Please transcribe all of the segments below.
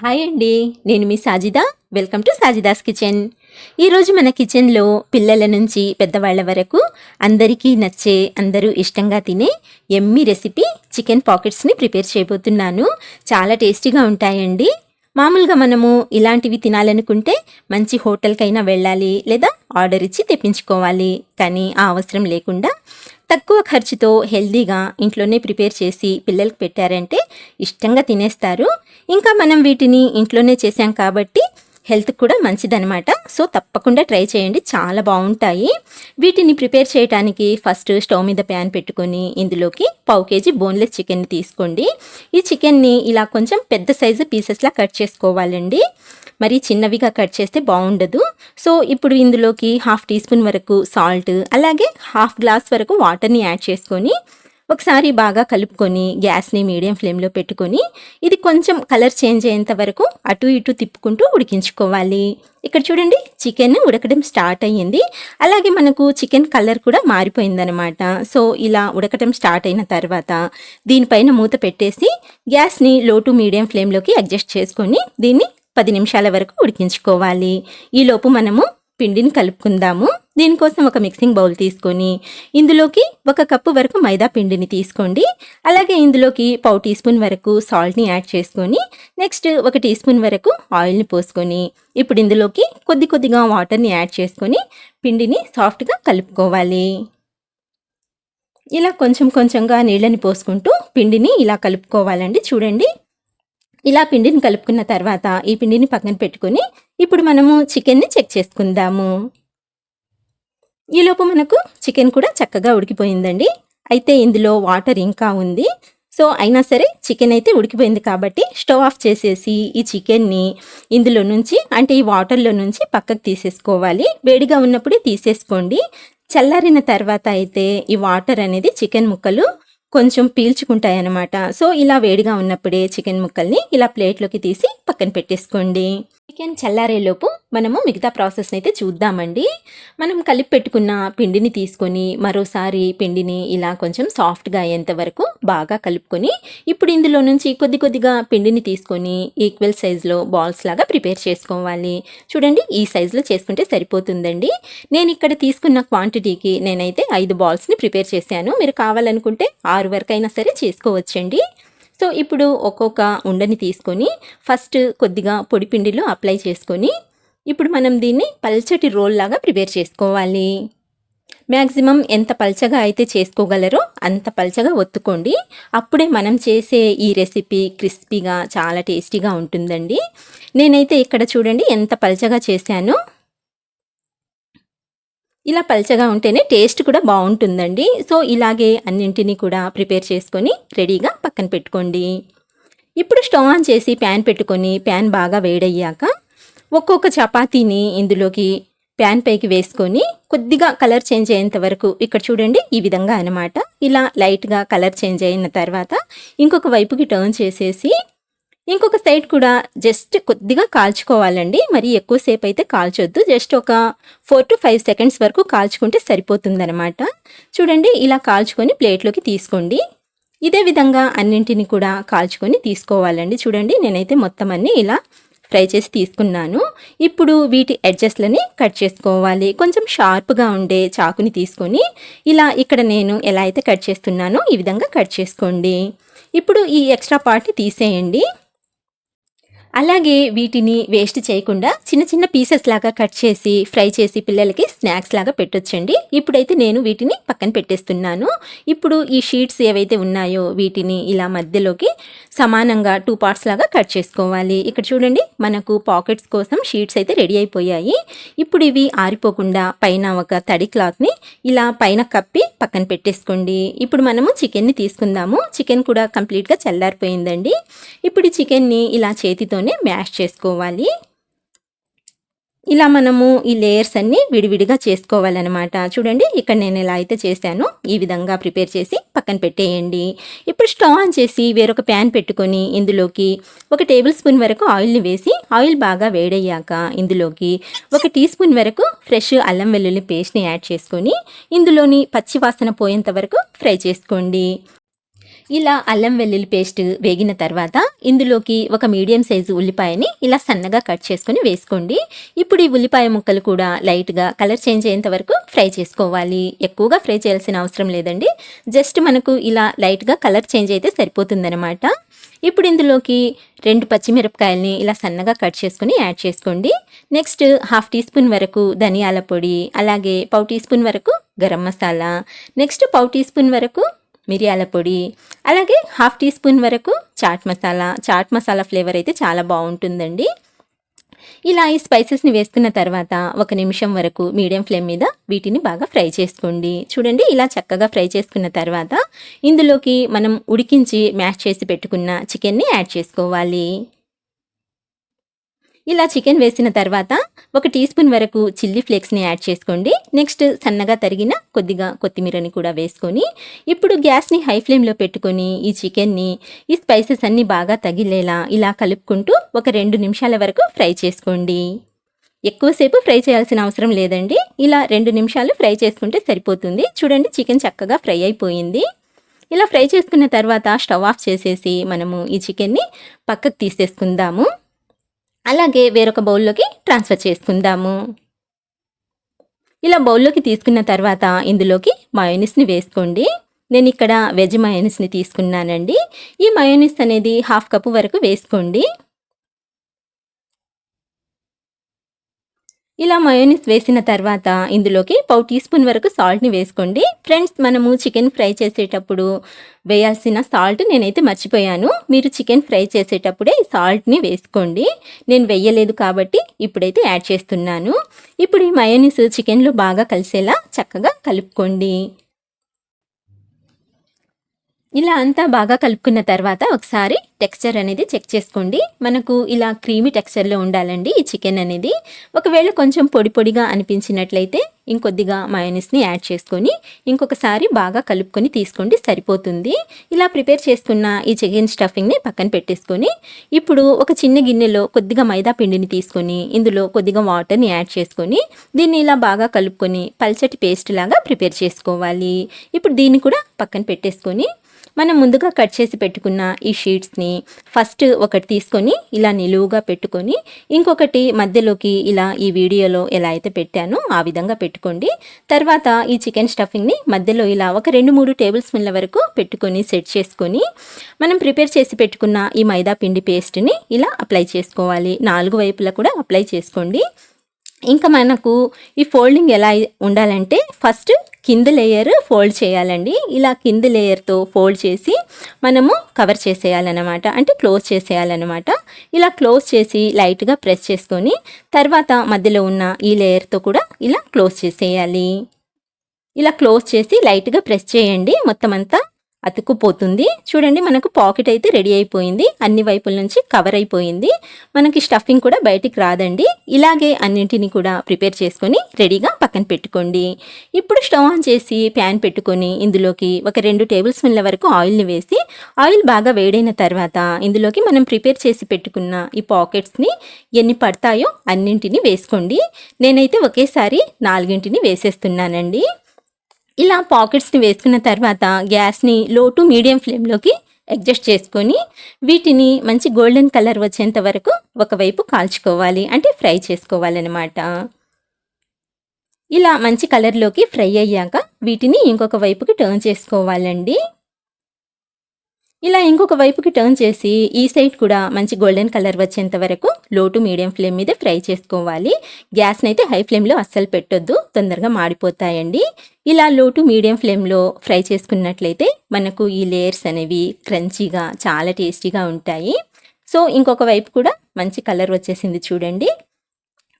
Hi అండి నేను మీ Sajida. Welcome to Sajida's kitchen. ఈరోజు మన కిచెన్లో పిల్లల నుంచి పెద్దవాళ్ళ వరకు అందరికీ నచ్చే అందరూ ఇష్టంగా తినే ఎమ్మి రెసిపీ చికెన్ పాకెట్స్ని ప్రిపేర్ చేయబోతున్నాను. చాలా టేస్టీగా ఉంటాయండి. మామూలుగా మనము ఇలాంటివి తినాలనుకుంటే మంచి హోటల్కైనా వెళ్ళాలి లేదా ఆర్డర్ ఇచ్చి తెప్పించుకోవాలి. కానీ ఆ అవసరం లేకుండా తక్కువ ఖర్చుతో హెల్దీగా ఇంట్లోనే ప్రిపేర్ చేసి పిల్లలకు పెట్టారంటే ఇష్టంగా తినేస్తారు. ఇంకా మనం వీటిని ఇంట్లోనే చేసాం కాబట్టి హెల్త్ కూడా మంచిదనమాట సో తప్పకుండా ట్రై చేయండి. చాలా బాగుంటాయి. వీటిని ప్రిపేర్ చేయడానికి ఫస్ట్ స్టవ్ మీద ప్యాన్ పెట్టుకొని ఇందులోకి పావు కేజీ బోన్లెస్ చికెన్ తీసుకోండి. ఈ చికెన్ని ఇలా కొంచెం పెద్ద సైజు పీసెస్లా కట్ చేసుకోవాలండి. మరి చిన్నవిగా కట్ చేస్తే బాగుండదు. సో ఇప్పుడు ఇందులోకి హాఫ్ టీ స్పూన్ వరకు సాల్ట్ అలాగే హాఫ్ గ్లాస్ వరకు వాటర్ని యాడ్ చేసుకొని ఒకసారి బాగా కలుపుకొని గ్యాస్ని మీడియం ఫ్లేమ్లో పెట్టుకొని ఇది కొంచెం కలర్ చేంజ్ అయ్యేంత వరకు అటు ఇటు తిప్పుకుంటూ ఉడికించుకోవాలి. ఇక్కడ చూడండి చికెన్ ఉడకడం స్టార్ట్ అయ్యింది. అలాగే మనకు చికెన్ కలర్ కూడా మారిపోయిందనమాట సో ఇలా ఉడకడం స్టార్ట్ అయిన తర్వాత దీనిపైన మూత పెట్టేసి గ్యాస్ని లో టు మీడియం ఫ్లేమ్లోకి అడ్జస్ట్ చేసుకొని దీన్ని పది నిమిషాల వరకు ఉడికించుకోవాలి. ఈలోపు మనము పిండిని కలుపుకుందాము. దీనికోసం ఒక మిక్సింగ్ బౌల్ తీసుకొని ఇందులోకి ఒక కప్పు వరకు మైదా పిండిని తీసుకోండి. అలాగే ఇందులోకి పావు టీ స్పూన్ వరకు సాల్ట్ని యాడ్ చేసుకొని నెక్స్ట్ ఒక టీ స్పూన్ వరకు ఆయిల్ని పోసుకొని ఇప్పుడు ఇందులోకి కొద్ది కొద్దిగా వాటర్ని యాడ్ చేసుకొని పిండిని సాఫ్ట్గా కలుపుకోవాలి. ఇలా కొంచెం కొంచెంగా నీళ్ళని పోసుకుంటూ పిండిని ఇలా కలుపుకోవాలండి. చూడండి. ఇలా పిండిని కలుపుకున్న తర్వాత ఈ పిండిని పక్కన పెట్టుకొని ఇప్పుడు మనము చికెన్ని చెక్ చేసుకుందాము. ఈలోపు మనకు చికెన్ కూడా చక్కగా ఉడికిపోయిందండి. అయితే ఇందులో వాటర్ ఇంకా ఉంది. సో అయినా సరే చికెన్ అయితే ఉడికిపోయింది కాబట్టి స్టవ్ ఆఫ్ చేసేసి ఈ చికెన్ని ఇందులో నుంచి అంటే ఈ వాటర్లో నుంచి పక్కకు తీసేసుకోవాలి. వేడిగా ఉన్నప్పుడే తీసేసుకోండి. చల్లారిన తర్వాత అయితే ఈ వాటర్ అనేది చికెన్ ముక్కలు కొంచెం పీల్చుకుంటాయన్నమాట. సో ఇలా వేడిగా ఉన్నప్పుడే చికెన్ ముక్కల్ని ఇలా ప్లేట్లోకి తీసి పక్కన పెట్టేసుకోండి. చికెన్ చల్లారేలోపు మనము మిగతా ప్రాసెస్ని అయితే చూద్దామండి. మనం కలిపి పెట్టుకున్న పిండిని తీసుకొని మరోసారి పిండిని ఇలా కొంచెం సాఫ్ట్గా అయ్యేంత వరకు బాగా కలుపుకొని ఇప్పుడు ఇందులో నుంచి కొద్ది కొద్దిగా పిండిని తీసుకొని ఈక్వల్ సైజులో బాల్స్ లాగా ప్రిపేర్ చేసుకోవాలి. చూడండి ఈ సైజులో చేసుకుంటే సరిపోతుందండి. నేను ఇక్కడ తీసుకున్న క్వాంటిటీకి నేనైతే ఐదు బాల్స్ని ప్రిపేర్ చేశాను. మీరు కావాలనుకుంటే ఆరు వరకు అయినా సరే చేసుకోవచ్చండి. సో ఇప్పుడు ఒక్కొక్క ఉండని తీసుకొని ఫస్ట్ కొద్దిగా పొడి పిండిలో అప్లై చేసుకొని ఇప్పుడు మనం దీన్ని పల్చటి రోల్ లాగా ప్రిపేర్ చేసుకోవాలి. మ్యాక్సిమం ఎంత పల్చగా అయితే చేసుకోగలరో అంత పల్చగా ఒత్తుకోండి. అప్పుడే మనం చేసే ఈ రెసిపీ క్రిస్పీగా చాలా టేస్టీగా ఉంటుందండి. నేనైతే ఇక్కడ చూడండి ఎంత పల్చగా చేశానో. ఇలా పల్చగా ఉంటేనే టేస్ట్ కూడా బాగుంటుందండి. సో ఇలాగే అన్నింటినీ కూడా ప్రిపేర్ చేసుకొని రెడీగా పక్కన పెట్టుకోండి. ఇప్పుడు స్టవ్ ఆన్ చేసి ప్యాన్ పెట్టుకొని ప్యాన్ బాగా వేడయ్యాక ఒక్కొక్క చపాతీని ఇందులోకి ప్యాన్ పైకి వేసుకొని కొద్దిగా కలర్ చేంజ్ అయ్యేంత వరకు ఇక్కడ చూడండి ఈ విధంగా అనమాట ఇలా లైట్గా కలర్ చేంజ్ అయిన తర్వాత ఇంకొక వైపుకి టర్న్ చేసేసి ఇంకొక సైడ్ కూడా జస్ట్ కొద్దిగా కాల్చుకోవాలండి. మరి ఎక్కువసేపు అయితే కాల్చొద్దు. జస్ట్ ఒక ఫోర్ టు ఫైవ్ సెకండ్స్ వరకు కాల్చుకుంటే సరిపోతుందనమాట చూడండి ఇలా కాల్చుకొని ప్లేట్లోకి తీసుకోండి. ఇదే విధంగా అన్నింటిని కూడా కాల్చుకొని తీసుకోవాలండి. చూడండి నేనైతే మొత్తం అన్నీ ఇలా ఫ్రై చేసి తీసుకున్నాను. ఇప్పుడు వీటి ఎడ్జస్ట్లని కట్ చేసుకోవాలి. కొంచెం షార్ప్గా ఉండే చాకుని తీసుకొని ఇలా ఇక్కడ నేను ఎలా అయితే కట్ చేస్తున్నానో ఈ విధంగా కట్ చేసుకోండి. ఇప్పుడు ఈ ఎక్స్ట్రా పార్ట్ని తీసేయండి. అలాగే వీటిని వేస్ట్ చేయకుండా చిన్న చిన్న పీసెస్ లాగా కట్ చేసి ఫ్రై చేసి పిల్లలకి స్నాక్స్ లాగా పెట్టొచ్చండి. ఇప్పుడైతే నేను వీటిని పక్కన పెట్టేస్తున్నాను. ఇప్పుడు ఈ షీట్స్ ఏవైతే ఉన్నాయో వీటిని ఇలా మధ్యలోకి సమానంగా టూ పార్ట్స్ లాగా కట్ చేసుకోవాలి. ఇక్కడ చూడండి మనకు పాకెట్స్ కోసం షీట్స్ అయితే రెడీ అయిపోయాయి. ఇప్పుడు ఇవి ఆరిపోకుండా పైన ఒక తడి క్లాత్ని ఇలా పైన కప్పి పక్కన పెట్టేసుకోండి. ఇప్పుడు మనము చికెన్ని తీసుకుందాము. చికెన్ కూడా కంప్లీట్గా చల్లారిపోయిందండి. ఇప్పుడు చికెన్ని ఇలా చేతితోనే మ్యాష్ చేసుకోవాలి. ఇలా మనము ఈ లేయర్స్ అన్నీ విడివిడిగా చేసుకోవాలన్నమాట. చూడండి ఇక్కడ నేను ఎలా అయితే చేశాను. ఈ విధంగా ప్రిపేర్ చేసి పక్కన పెట్టేయండి. ఇప్పుడు స్టవ్ ఆన్ చేసి వేరొక ప్యాన్ పెట్టుకొని ఇందులోకి ఒక టేబుల్ స్పూన్ వరకు ఆయిల్ని వేసి ఆయిల్ బాగా వేడయ్యాక ఇందులోకి ఒక టీ స్పూన్ వరకు ఫ్రెష్ అల్లం వెల్లుల్లి పేస్ట్ని యాడ్ చేసుకొని ఇందులోని పచ్చి వాసన పోయేంత వరకు ఫ్రై చేసుకోండి. ఇలా అల్లం వెల్లుల్లి పేస్ట్ వేగిన తర్వాత ఇందులోకి ఒక మీడియం సైజు ఉల్లిపాయని ఇలా సన్నగా కట్ చేసుకొని వేసుకోండి. ఇప్పుడు ఈ ఉల్లిపాయ ముక్కలు కూడా లైట్గా కలర్ చేంజ్ అయ్యేంత వరకు ఫ్రై చేసుకోవాలి. ఎక్కువగా ఫ్రై చేయాల్సిన అవసరం లేదండి. జస్ట్ మనకు ఇలా లైట్గా కలర్ చేంజ్ అయితే సరిపోతుందన్నమాట. ఇప్పుడు ఇందులోకి రెండు పచ్చిమిరపకాయల్ని ఇలా సన్నగా కట్ చేసుకొని యాడ్ చేసుకోండి. నెక్స్ట్ హాఫ్ టీ స్పూన్ వరకు ధనియాల పొడి అలాగే పావు టీ స్పూన్ వరకు గరం మసాలా నెక్స్ట్ పావు టీ స్పూన్ వరకు మిరియాల పొడి అలాగే హాఫ్ టీ స్పూన్ వరకు చాట్ మసాలా చాట్ మసాలా ఫ్లేవర్ అయితే చాలా బాగుంటుందండి. ఇలా ఈ స్పైసెస్ని వేసుకున్న తర్వాత ఒక నిమిషం వరకు మీడియం ఫ్లేమ్ మీద వీటిని బాగా ఫ్రై చేసుకోండి. చూడండి ఇలా చక్కగా ఫ్రై చేసుకున్న తర్వాత ఇందులోకి మనం ఉడికించి మ్యాష్ చేసి పెట్టుకున్న చికెన్ని యాడ్ చేసుకోవాలి. ఇలా చికెన్ వేసిన తర్వాత ఒక టీ స్పూన్ వరకు చిల్లీ ఫ్లేక్స్ని యాడ్ చేసుకోండి. నెక్స్ట్ సన్నగా తరిగిన కొద్దిగా కొత్తిమీరని కూడా వేసుకొని ఇప్పుడు గ్యాస్ని హై ఫ్లేమ్లో పెట్టుకొని ఈ చికెన్ని ఈ స్పైసెస్ అన్నీ బాగా తగిలేలా ఇలా కలుపుకుంటూ ఒక రెండు నిమిషాల వరకు ఫ్రై చేసుకోండి. ఎక్కువసేపు ఫ్రై చేయాల్సిన అవసరం లేదండి. ఇలా రెండు నిమిషాలు ఫ్రై చేసుకుంటే సరిపోతుంది. చూడండి చికెన్ చక్కగా ఫ్రై అయిపోయింది. ఇలా ఫ్రై చేసుకున్న తర్వాత స్టవ్ ఆఫ్ చేసేసి మనము ఈ చికెన్ని పక్కకు తీసేసుకుందాము. అలాగే వేరొక బౌల్లోకి ట్రాన్స్ఫర్ చేసుకుందాము. ఇలా బౌల్లోకి తీసుకున్న తర్వాత ఇందులోకి మయోనిస్ని వేసుకోండి. నేను ఇక్కడ వెజ్ మయోనిస్ని తీసుకున్నానండి. ఈ మయోనిస్ అనేది హాఫ్ కప్ వరకు వేసుకోండి. ఇలా మయోనిస్ వేసిన తర్వాత ఇందులోకి పావు టీ స్పూన్ వరకు సాల్ట్ని వేసుకోండి. ఫ్రెండ్స్ మనము చికెన్ ఫ్రై చేసేటప్పుడు వేయాల్సిన సాల్ట్ నేనైతే మర్చిపోయాను. మీరు చికెన్ ఫ్రై చేసేటప్పుడే ఈ సాల్ట్ని వేసుకోండి. నేను వేయలేదు కాబట్టి ఇప్పుడైతే యాడ్ చేస్తున్నాను. ఇప్పుడు ఈ మయోనిస్ చికెన్లో బాగా కలిసేలా చక్కగా కలుపుకోండి. ఇలా అంతా బాగా కలుపుకున్న తర్వాత ఒకసారి టెక్స్చర్ అనేది చెక్ చేసుకోండి. మనకు ఇలా క్రీమీ టెక్స్చర్లో ఉండాలండి ఈ చికెన్ అనేది. ఒకవేళ కొంచెం పొడి పొడిగా అనిపించినట్లయితే ఇంకొద్దిగా మయోనీస్ని యాడ్ చేసుకొని ఇంకొకసారి బాగా కలుపుకొని తీసుకోండి సరిపోతుంది. ఇలా ప్రిపేర్ చేసుకున్న ఈ చికెన్ స్టఫింగ్ని పక్కన పెట్టేసుకొని ఇప్పుడు ఒక చిన్న గిన్నెలో కొద్దిగా మైదా పిండిని తీసుకొని ఇందులో కొద్దిగా వాటర్ని యాడ్ చేసుకొని దీన్ని ఇలా బాగా కలుపుకొని పల్చటి పేస్ట్ లాగా ప్రిపేర్ చేసుకోవాలి. ఇప్పుడు దీన్ని కూడా పక్కన పెట్టేసుకొని మనం ముందుగా కట్ చేసి పెట్టుకున్న ఈ షీట్స్ని ఫస్ట్ ఒకటి తీసుకొని ఇలా నిలువుగా పెట్టుకొని ఇంకొకటి మధ్యలోకి ఇలా ఈ వీడియోలో ఎలా అయితే పెట్టానో ఆ విధంగా పెట్టుకోండి. తర్వాత ఈ చికెన్ స్టఫింగ్ని మధ్యలో ఇలా ఒక రెండు మూడు టేబుల్ స్పూన్ల వరకు పెట్టుకొని సెట్ చేసుకొని మనం ప్రిపేర్ చేసి పెట్టుకున్న ఈ మైదా పిండి పేస్ట్ని ఇలా అప్లై చేసుకోవాలి. నాలుగు వైపులా కూడా అప్లై చేసుకోండి. ఇంకా మనకు ఈ ఫోల్డింగ్ ఎలా ఉండాలంటే ఫస్ట్ కింద లేయర్ ఫోల్డ్ చేయాలండి. ఇలా కింద లేయర్తో ఫోల్డ్ చేసి మనము కవర్ చేసేయాలన్నమాట. అంటే క్లోజ్ చేసేయాలన్నమాట. ఇలా క్లోజ్ చేసి లైట్గా ప్రెస్ చేసుకొని తర్వాత మధ్యలో ఉన్న ఈ లేయర్తో కూడా ఇలా క్లోజ్ చేసేయాలి. ఇలా క్లోజ్ చేసి లైట్గా ప్రెస్ చేయండి. మొత్తం అంతా అతుక్కుపోతుంది. చూడండి మనకు పాకెట్ అయితే రెడీ అయిపోయింది. అన్ని వైపుల నుంచి కవర్ అయిపోయింది. మనకి స్టఫింగ్ కూడా బయటికి రాదండి. ఇలాగే అన్నింటిని కూడా ప్రిపేర్ చేసుకొని రెడీగా పక్కన పెట్టుకోండి. ఇప్పుడు స్టవ్ ఆన్ చేసి ప్యాన్ పెట్టుకొని ఇందులోకి ఒక రెండు టేబుల్ స్పూన్ల వరకు ఆయిల్ని వేసి ఆయిల్ బాగా వేడైన తర్వాత ఇందులోకి మనం ప్రిపేర్ చేసి పెట్టుకున్న ఈ పాకెట్స్ని ఎన్ని పడతాయో అన్నింటిని వేసుకోండి. నేనైతే ఒకేసారి నాలుగింటిని వేసేస్తున్నానండి. ఇలా పాకెట్స్ని వేసుకున్న తర్వాత గ్యాస్ని లో టు మీడియం ఫ్లేమ్లోకి అడ్జస్ట్ చేసుకొని వీటిని మంచి గోల్డెన్ కలర్ వచ్చేంత వరకు ఒకవైపు కాల్చుకోవాలి. అంటే ఫ్రై చేసుకోవాలన్నమాట. ఇలా మంచి కలర్లోకి ఫ్రై అయ్యాక వీటిని ఇంకొక వైపుకి టర్న్ చేసుకోవాలండి. ఇలా ఇంకొక వైపుకి టర్న్ చేసి ఈ సైడ్ కూడా మంచి గోల్డెన్ కలర్ వచ్చేంత వరకు లో టు మీడియం ఫ్లేమ్ మీద ఫ్రై చేసుకోవాలి. గ్యాస్ని అయితే హై ఫ్లేమ్లో అస్సలు పెట్టొద్దు తొందరగా మాడిపోతాయండి. ఇలా లో టు మీడియం ఫ్లేమ్లో ఫ్రై చేసుకున్నట్లయితే మనకు ఈ లేయర్స్ అనేవి క్రంచీగా చాలా టేస్టీగా ఉంటాయి. సో ఇంకొక వైపు కూడా మంచి కలర్ వచ్చేసింది చూడండి.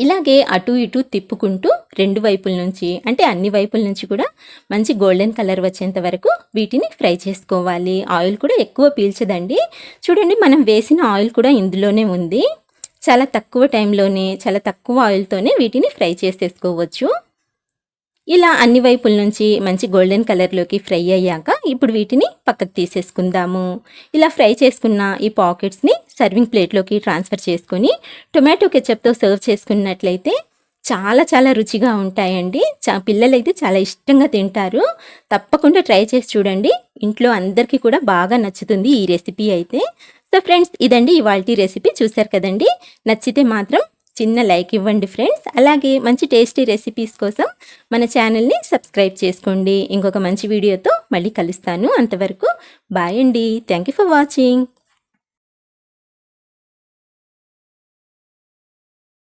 ఇలాగే అటు ఇటు తిప్పుకుంటూ రెండు వైపుల నుంచి అంటే అన్ని వైపుల నుంచి కూడా మంచి గోల్డెన్ కలర్ వచ్చేంత వరకు వీటిని ఫ్రై చేసుకోవాలి. ఆయిల్ కూడా ఎక్కువ పీల్చదండి. చూడండి మనం వేసిన ఆయిల్ కూడా ఇందులోనే ఉంది. చాలా తక్కువ టైంలోనే చాలా తక్కువ ఆయిల్తోనే వీటిని ఫ్రై చేసేసుకోవచ్చు. ఇలా అన్ని వైపుల నుంచి మంచి గోల్డెన్ కలర్లోకి ఫ్రై అయ్యాక ఇప్పుడు వీటిని పక్కకు తీసేసుకుందాము. ఇలా ఫ్రై చేసుకున్న ఈ పాకెట్స్ని సర్వింగ్ ప్లేట్లోకి ట్రాన్స్ఫర్ చేసుకొని టొమాటో కెచప్తో సర్వ్ చేసుకున్నట్లయితే చాలా చాలా రుచిగా ఉంటాయండి. చా పిల్లలైతే చాలా ఇష్టంగా తింటారు. తప్పకుండా ట్రై చేసి చూడండి. ఇంట్లో అందరికీ కూడా బాగా నచ్చుతుంది ఈ రెసిపీ అయితే. సో ఫ్రెండ్స్ ఇదండి ఇవాళ రెసిపీ. చూశారు కదండి? నచ్చితే మాత్రం చిన్న లైక్ ఇవ్వండి ఫ్రెండ్స్. అలాగే మంచి టేస్టీ రెసిపీస్ కోసం మన ఛానల్ని సబ్స్క్రైబ్ చేసుకోండి. ఇంకొక మంచి వీడియోతో మళ్ళీ కలుస్తాను అంతవరకు. బాయ్ అండి. Thank you for watching.